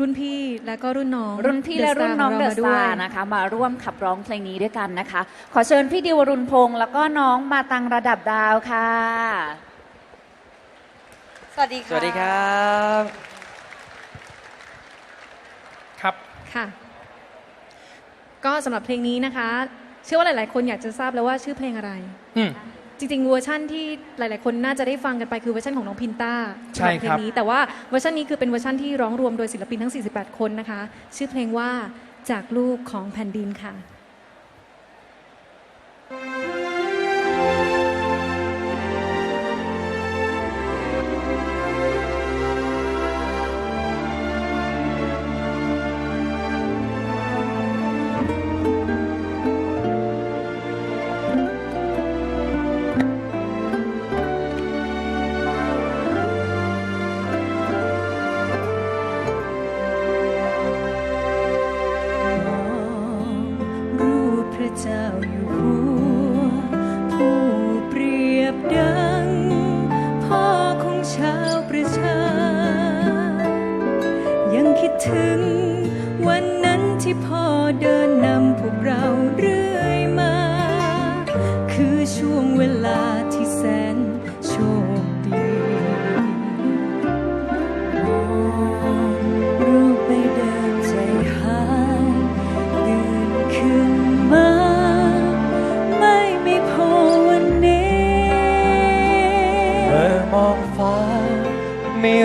รุ่นพี่และก็รุ่นน้องรุ่นพี่และรุ่นน้องเดอะสตาร์นะนะคะ มาร่วมขับร้องเพลงนี้ด้วยกันนะคะ ขอเชิญพี่ดิวรุณพงษ์แล้วก็น้องมาตังระดับดาวค่ะ สวัสดีค่ะสวัสดีครับ ครับค่ะ ก็สำหรับเพลงนี้นะคะ เชื่อว่าหลาย ๆ คนอยากจะทราบแล้วว่าชื่อเพลงอะไรอืม จริงๆเวอร์ชั่นที่หลายๆ คนน่าจะได้ฟังกันไปคือเวอร์ชันของน้องพินต้าใช่สำหเพลครับงนี้ แต่ว่าเวอร์ชันนี้คือเป็นเวอร์ชันที่ร้องรวมโดยศิลปินทั้ง 48 คนนะคะ ชื่อเพลงว่าจากลูกของแผ่นดินค่ะม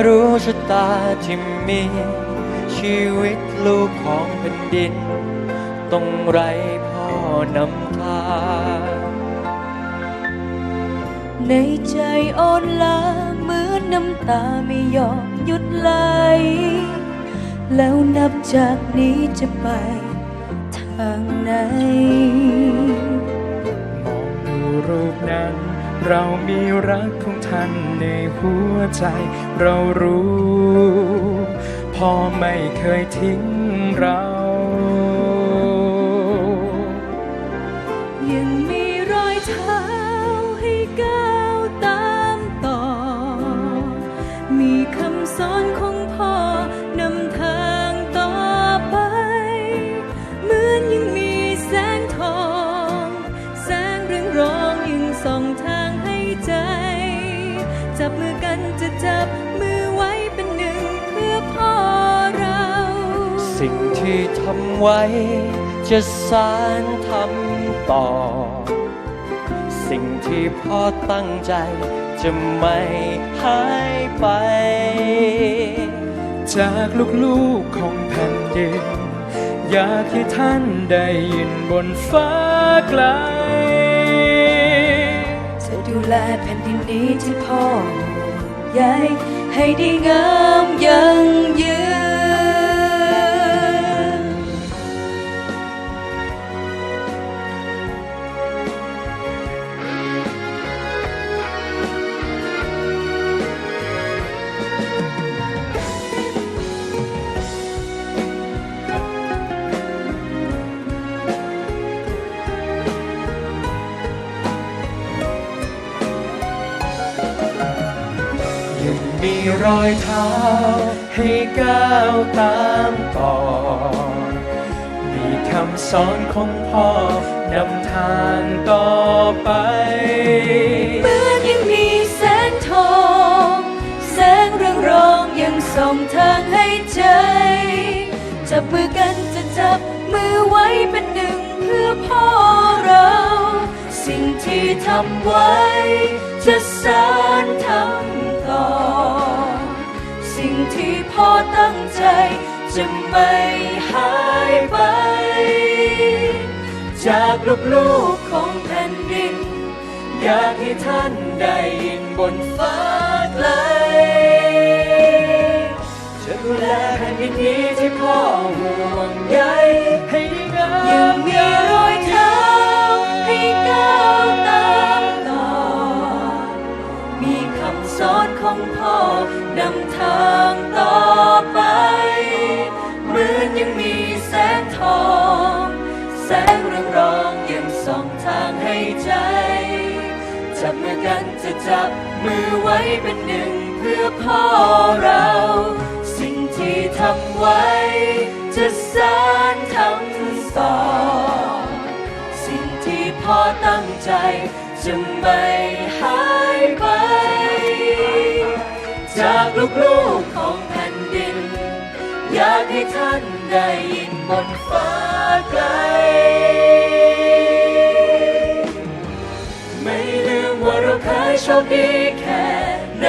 รู้ชะตาที่มี ชีวิตลูกของแผ่นดิน ต้องไรพ่อนำทางในใจอ่อนล้าเหมือนน้ำตาไม่ยอมหยุดไหล แล้วนับจากนี้จะไปทางไหน มองดูรูปนั้น เรามีรักของท่านในหัวใจ เรารู้ พ่อไม่เคยทิ้งเรา ที่ทำไว้ จะสารทำต่อ สิ่งที่พ่อตั้งใจ จะไม่หายไป จากลูกๆของแผ่นดิน อยากให้ท่านได้ยินบนฟ้าไกลจะดูแลแผ่นดินนี้ที่พ่อห่วงใยให้ดีงามยั่งยืน รอยเท้าให้ก้าวตามต่อ มีคำสอนของพ่อนำทางต่อไปเหมือนยังมีแสงทองแสงเรืองรองยังส่องทางให้ใจจับมือกันจะจับมือไว้เป็นหนึ่งเพื่อพ่อเรา สิ่งที่ทำไว้จะสานทำต่อ ที่พ่อตั้งใจ จะไม่หายไป จากลูกๆของแผ่นดิน อยากให้ท่านได้ยินบนฟ้าไกลจะดูแลแผ่นดินนี้ที่พ่อห่วงใยให้ดีงายังม จับมือกันจะจับมือไว้เป็นหนึ่งเพื่อพ่อเรา สิ่งที่ทำไว้ จะสานทำต่อสิ่งที่พ่อตั้งใจจะไม่หายไป จากลูกๆของแผ่นดิน อยากให้ท่านได้ยินบนฟ้าไกล ชคดีแค่ไหน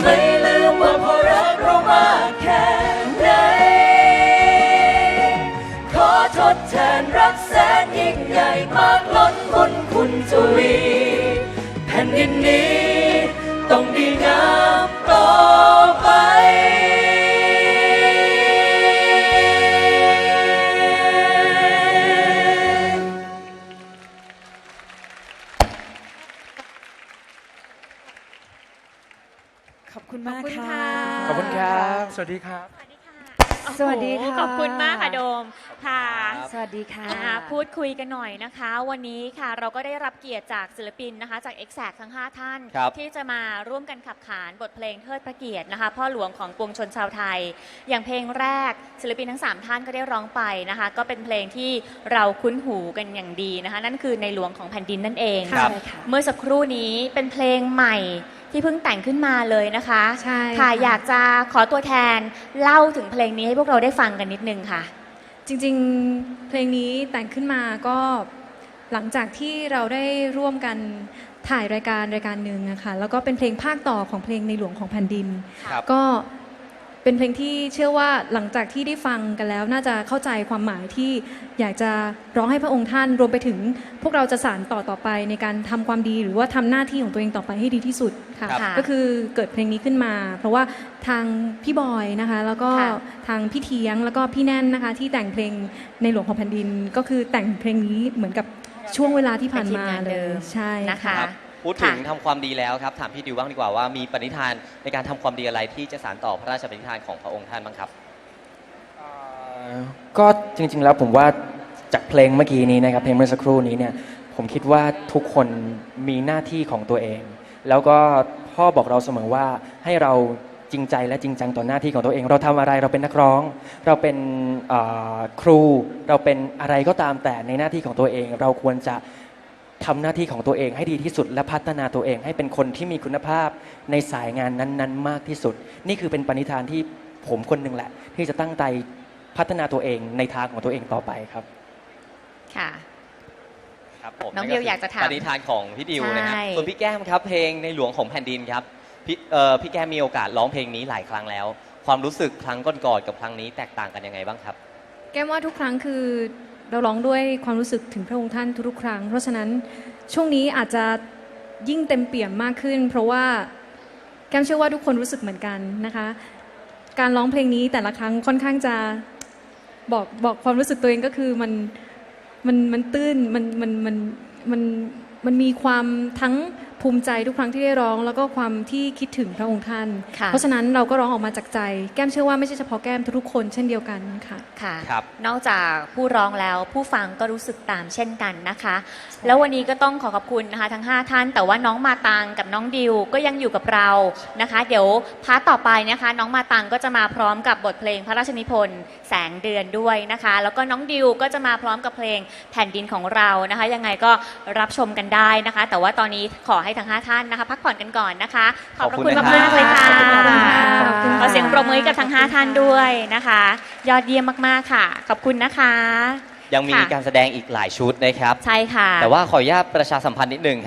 ไม่ลืมว่าพอรักเรามากแค่ไหน ขอทดแทนรักแสนยิ่งใหญ่มากล้นบุญคุณทวี แผ่นดินนี้ต้องดีงาม สวัสดีครับ สวัสดีค่ะขอบคุณมากค่ะโดมค่ะสวัสดีค่ะ อ่าพูดคุยกันหน่อยนะคะ วันนี้ค่ะเราก็ได้รับเกียรติจากศิลปินนะคะ จาก e x a c t ทั้ง 5 ท่าน ครับ ที่จะมาร่วมกันขับขานบทเพลงเทิดพระเกียรตินะคะ พ่อหลวงของปวงชนชาวไทย อย่างเพลงแรกศิลปินทั้ง 3 ท่านก็ได้ร้องไปนะคะ ก็เป็นเพลงที่เราคุ้นหูกันอย่างดีนะคะ นั่นคือในหลวงของแผ่นดินนั่นเอง ครับ ใช่ค่ะ เมื่อสักครู่นี้เป็นเพลงใหม่ที่เพิ่งแต่งขึ้นมาเลยนะคะใช่ค่ะค่ะ อยากจะขอตัวแทนเล่าถึงเพลงนี้ให้พวกเราได้ฟังกันนิดนึงค่ะ จริงๆ เพลงนี้แต่งขึ้นมาก็หลังจากที่เราได้ร่วมกันถ่ายรายการรายการหนึ่งนะคะแล้วก็เป็นเพลงภาคต่อของเพลงในหลวงของแผ่นดิน ครับ ก็ เป็นเพลงที่เชื่อว่าหลังจากที่ได้ฟังกันแล้ว น่าจะเข้าใจความหมายที่อยากจะร้องให้พระองค์ท่านรวมไปถึงพวกเราจะสานต่อต่อไปในการทำความดีหรือว่าทำหน้าที่ของตัวเองต่อไปให้ดีที่สุดค่ะครับก็คือเกิดเพลงนี้ขึ้นมา เพราะว่าทางพี่บอยนะคะ แล้วก็ค่ะทางพี่เทียงแล้วก็พี่แน่นนะคะ ที่แต่งเพลงในหลวงของแผ่นดิน ก็คือแต่งเพลงนี้เหมือนกับช่วงเวลาที่ผ่านมาเป็นทีมงานเลเดิยมใช่นะคะครับ พูดถึงค่ะ ทำความดีแล้วครับ ถามพี่ดิวบ้างดีกว่าว่ามีปณิธานในการทำความดีอะไรที่จะสานต่อพระราชปณิธานของพระองค์ท่านบ้างครับก็จริงๆแล้วผมว่าจากเพลงเมื่อกี้นี้นะครับเพลงเมื่อสักครู่นี้เนี่ยผมคิดว่าทุกคนมีหน้าที่ของตัวเอง แล้วก็พ่อบอกเราเสมอว่าให้เราจริงใจและจริงจังต่อหน้าที่ของตัวเอง เราทำอะไรเราเป็นนักร้อง เราเป็นเอ่อครู เราเป็นอะไรก็ตามแต่ในหน้าที่ของตัวเอง เราควรจะ ทำหน้าที่ของตัวเองให้ดีที่สุด และพัฒนาตัวเองให้เป็นคนที่มีคุณภาพในสายงานนั้น ๆ มากที่สุด นี่คือเป็นปณิธานที่ผมคนหนึ่งแหละ ที่จะตั้งใจพัฒนาตัวเองในทางของตัวเองต่อไปครับ ค่ะครับผมน้องดิวอยากจะถามปณิธานของพี่ดิวนะครับใช่ส่วนพี่แก้มครับ เพลงในหลวงของแผ่นดินครับพี่เอ่อพี่แก้มมีโอกาสร้องเพลงนี้หลายครั้งแล้ว ความรู้สึกครั้งก่อนๆกับครั้งนี้แตกต่างกันยังไงบ้างครับ แก้มว่าทุกครั้งคือ เราร้องด้วยความรู้สึกถึงพระองค์ท่านทุกๆครั้ง เพราะฉะนั้นช่วงนี้อาจจะยิ่งเต็มเปี่ยมมากขึ้น เพราะว่าแก้มเชื่อว่าทุกคนรู้สึกเหมือนกันนะคะ การร้องเพลงนี้แต่ละครั้งค่อนข้างจะบอกบอกความรู้สึกตัวเองก็คือมันมันมันตื้นมันมันมันมันมันมีความทั้ง ภูมิใจทุกครั้งที่ได้ร้อง แล้วก็ความที่คิดถึงพระองค์ท่าน ค่ะ เพราะฉะนั้นเราก็ร้องออกมาจากใจ แก้มเชื่อว่าไม่ใช่เฉพาะแก้มทุกๆคนเช่นเดียวกันค่ะ ค่ะครับ นอกจากผู้ร้องแล้วผู้ฟังก็รู้สึกตามเช่นกันนะคะ แล้ววันนี้ก็ต้องขอขอบคุณนะคะทั้ง 5 ท่าน แต่ว่าน้องมาตังกับน้องดิวก็ยังอยู่กับเรานะคะ เดี๋ยวพาร์ทต่อไปนะคะ น้องมาตังก็จะมาพร้อมกับบทเพลงพระราชนิพนธ์แสงเดือนด้วยนะคะ แล้วก็น้องดิวก็จะมาพร้อมกับเพลงแผ่นดินของเรานะคะ ยังไงก็รับชมกันได้นะคะ แต่ว่าตอนนี้ขอให้ทั้ง 5 ท่านนะคะ พักผ่อนกันก่อนนะคะ ขอบพระคุณขอบคุณมากๆเลยค่ะขอบคุณมากขอบคุณค่ะ ขอเสียงปรบมือให้กับทั้ง 5 ท่านด้วยนะคะ ยอดเยี่ยมมากๆค่ะ ขอบคุณนะคะยังมีค่ะการแสดงอีกหลายชุดนะครับ ใช่ค่ะ แต่ว่าขออนุญาตประชาสัมพันธ์นิดนึง